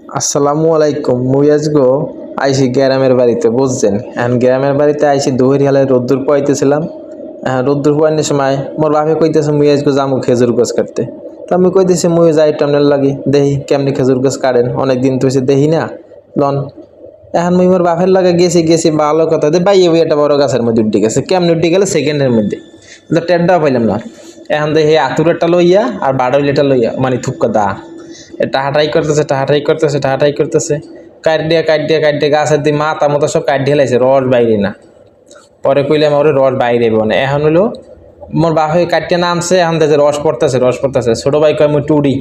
আসসালামু আলাইকুম মুই আজগো আইসি গ্রামের বাড়িতে, বুঝছেন? এখন গ্রামের বাড়িতে আইসি দুহরি হালে রোদ্দুর পাইতেছিলাম। হ্যাঁ রোদ্দুর পাইনের সময় মোর বাপে কইতেছে মুই আজগো যামু খেজুর গাছ কাটতে। তো আমি কইতেছি মুই যাই লাগি, দেখি কেমনি খেজুর গাছ কাটেন। অনেক দিন তো হইছে, দেখি না। লন, এখন মুই মোর বাপের লাগে গেছি গেছি, ভালো কথা দে বাইয়ে বই একটা বড় গাছের মধ্যে উঠে গেছে, কেমনি উঠে গেলে? সেকেন্ডের মধ্যে। কিন্তু টেডটাও পাইলাম না। এখন দেখি আতুরেরটা লইয়া আর বাড়ইলেটা লইয়া মানে থুপকা দা। টাহাটাই করতেছে টাহাটাই করতেছে টাহাটাই করতেছে। কাট দিয়ে কাট দিয়ে কাট দিয়ে গাছের দিয়ে মাথা মতো সব কাট দিয়ে লাইছে রড বাইরে না। পরে কইলাম ওরে রড বাইরে না। এখন হলো মোর হয়ে কাটিয়ে নামছে, এখন দেখে রস পড়তেছে রস পড়তেছে। ছোটো ভাই কয়, মুই টুডি,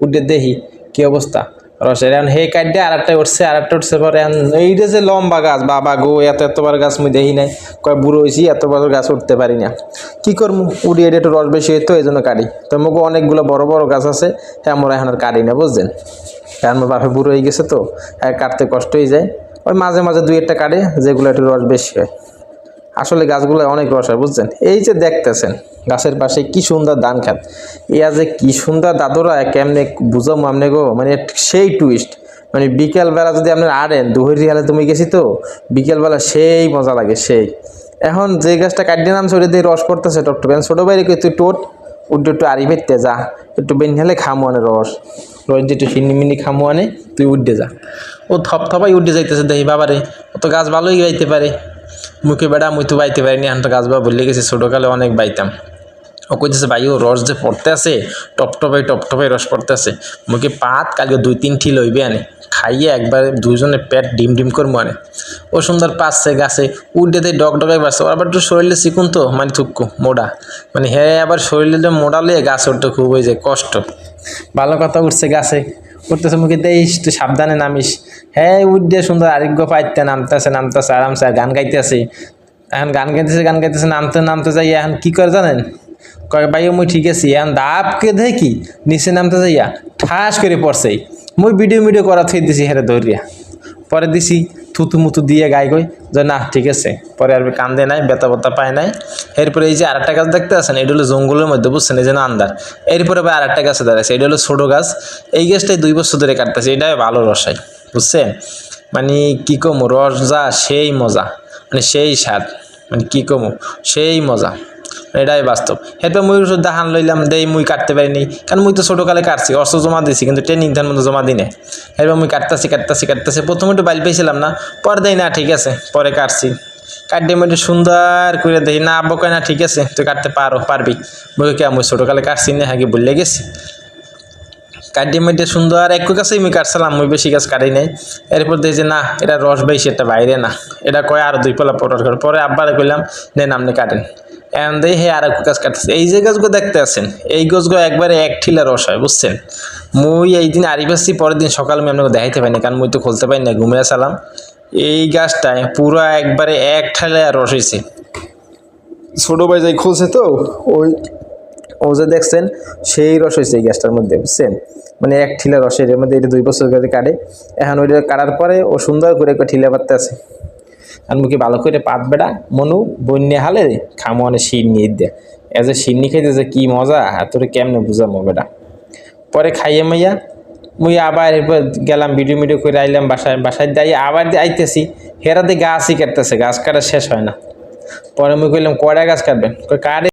উঠে দেখি কী অবস্থা। রসের এখন হে কাট আর একটা উঠছে আর একটা উঠছে পরে এইটা যে লম্বা গাছ, বাবা গো, এত এত বড় গাছ মুই দেখি নাই। কয় বুড়ো হয়েছি এত বড় গাছ উঠতে পারি না। কি করব উড়িয়ে একটু রস বেশি হইতো, এই জন্য কাটি। তো মুখে অনেকগুলো বড় বড় গাছ আছে হ্যাঁ আমরা এখন আর কাটি না, বুঝছেন? কারণ আমার বাপে বুড়ো হয়ে গেছে তো হ্যাঁ কাটতে কষ্ট হয়ে যায়। ওই মাঝে মাঝে দুই একটা কাটে, যেগুলো একটু রস বেশি হয়। আসলে গাছগুলো অনেক রস হয়, বুঝছেন? এই যে দেখতেছেন, গাছের পাশে কি সুন্দর ধান খাত। ইয়া যে কি সুন্দর দাদুরা, কেমনে বুঝাম আমনে গো মানে সেই টুইস্ট মানে বিকেলবেলা যদি আপনার আড়েন, দুহরি হালে তুমি গেছি তো, বিকেলবেলা সেই মজা লাগে, সেই। এখন যে গাছটা কাটিয়ে নামছে, ওটা দিয়ে রস পড়তেছে টপটপ এখন ছোটো বাইরে তুই টোট? উঠে একটু আড়ি ফেরতে যা। একটু বেন হলে খামো আনে রস। রস একটু সিন্নি মিনি খামো আনে, তুই উঠে যা। ও থপ থপাই উঠে যাইতেছে দেখি বাবারে ও তো গাছ ভালোই গাইতে পারে। মুখে বেড়া, মুই তো বাইতে পারিনি তো গাছ বা বললে গেছি, ছোটোকালে অনেক বাইতাম। ও কইতেছে, ভাই, ও রস যে পড়তে আছে, টপ টপাই টপ টপাই রস পড়তে আছে, মুখে পাত, কালকে দুই তিন ঠিল হইবে আনে। খাইয়ে একবার দুজনে পেট ডিম ডিম করে মানে ও সুন্দর পাচ্ছে গাছে দেয় ডগ ডগাই পাচ্ছে আবার একটু শরীরে চিকুন তো মানে থুক্কু মোড়া। মানে হ্যাঁ আবার শরীরে যে মোড়ালে গাছ উঠতে খুব হয়ে যায় কষ্ট। ভালো কথা উঠছে গাছে। উঠতেছে মুখে দেইস তুই সাবধানে নামিস। হ্যাঁ উঠ সুন্দর আরোগ্য পাইতে নামতেছে নামতেছে, আরামসে, আর গান গাইতেছে। এখন গান গাইতেছে গান গাইতেছে, নামতে নামতে যাই এখন কি করে জানেন? কয়, ভাই মুই ঠিক আছি, এখন দাপকে দেখি নিচে নামতে যাইয়া ঠাস করে পড়ছে। মুই ভিডিও ভিডিও করা থই দিছি হেরে ধরিয়া পরে দিছি, থুতু মুতু দিয়ে গাই গই যে না, ঠিক আছে। পরে আর কান্দে নাই বেতা বতা পায় নাই। এরপরে এই যে আরেকটা গাছ দেখতে আছেন, এটা হলো জঙ্গলের মধ্যে, বুঝছেন? এই যে না আন্দার এরপরে আবার আরেকটা গাছে দাঁড়াচ্ছে এটা হলো ছোটো গাছ। এই গাছটাই দুই বছর ধরে কাটতেছে, এটাই ভালো রসাই। বুঝছেন? মানে কী কমু যা সেই মজা মানে সেই স্বাদ মানে কী কমু, সেই মজা। এটাই বাস্তব। এরপর মুই ওষুধ দেখান লইলাম, দেই মুই কাটতে পারিনি, কারণ মুই তো ছোটোকালে কাটছি অস্ত্র জমা দিছি, কিন্তু ট্রেনিং ধান মতো জমা দিনে এরপর মুই কাটতাছি কাটতাছি কাটতাছি, প্রথমে একটু বাইল পেয়েছিলাম না, পরে দেই না, ঠিক আছে, পরে কাটছি। কাটতে মুই সুন্দর করে দেখি, না আব্বু কয় না, ঠিক আছে, তুই কাটতে পারো, পারবি। মুই কে, মুই ছোটোকালে কাটছি না হ্যাঁ কি বললে গেছি? কাটিয়ে মেটে সুন্দর এক গাছেই আমি কাটছিলাম, মুই বেশি গাছ কাটি নাই। এরপর দেখি যে না, এটা রস বেশি, এটা বাইরে না। এটা কয় আর দুই পলা পটর করে পরে আব্বারে কইলাম নেন আপনি কাটেন। এমন দেখি হে আর এক গাছ কাটতেছে। এই যে গাছগুলো দেখতে আছেন, এই গাছগুলো একবারে এক ঠিলা রস হয়, বুঝছেন? মুই এই দিন আরি পাচ্ছি পরের দিন সকাল আমি আপনাকে দেখাইতে পারিনি কারণ মুই তো খুলতে পারি না ঘুমিয়ে সালাম এই গাছটায় পুরো একবারে এক ঠালে রস হয়েছে ছোটো ভাই যাই খুলছে তো, ওই ও যে দেখছেন, সেই রস হয়েছে এই গ্যাসটার মধ্যে, বুঝছেন? মানে এক ঠিলা রসের এর মধ্যে এটা দুই বছর করে কাটে। এখন ওইটা কাটার পরে ও সুন্দর করে একটা ঠিলা পাততে আছে। আর মুখে ভালো করে পাত বেড়া, মনু, বন্যে হালে খামো অনেক শির নিয়ে দেয় এ শিরনি খাইতেছে, কি মজা, আর তোরে কেমনে বুঝামো বেটা? পরে খাইয়ে মাইয়া মুই আবার এরপর গেলাম, ভিডিও মিডিও করে আইলাম, বাসায় বাসায় যাই আবার দিয়ে আইতেছি। হেরাতে গাছই কাটতেছে, গাছ কাটা শেষ হয় না। পরে মুই কইলাম কয়টা গাছ কাটবেন? কাটে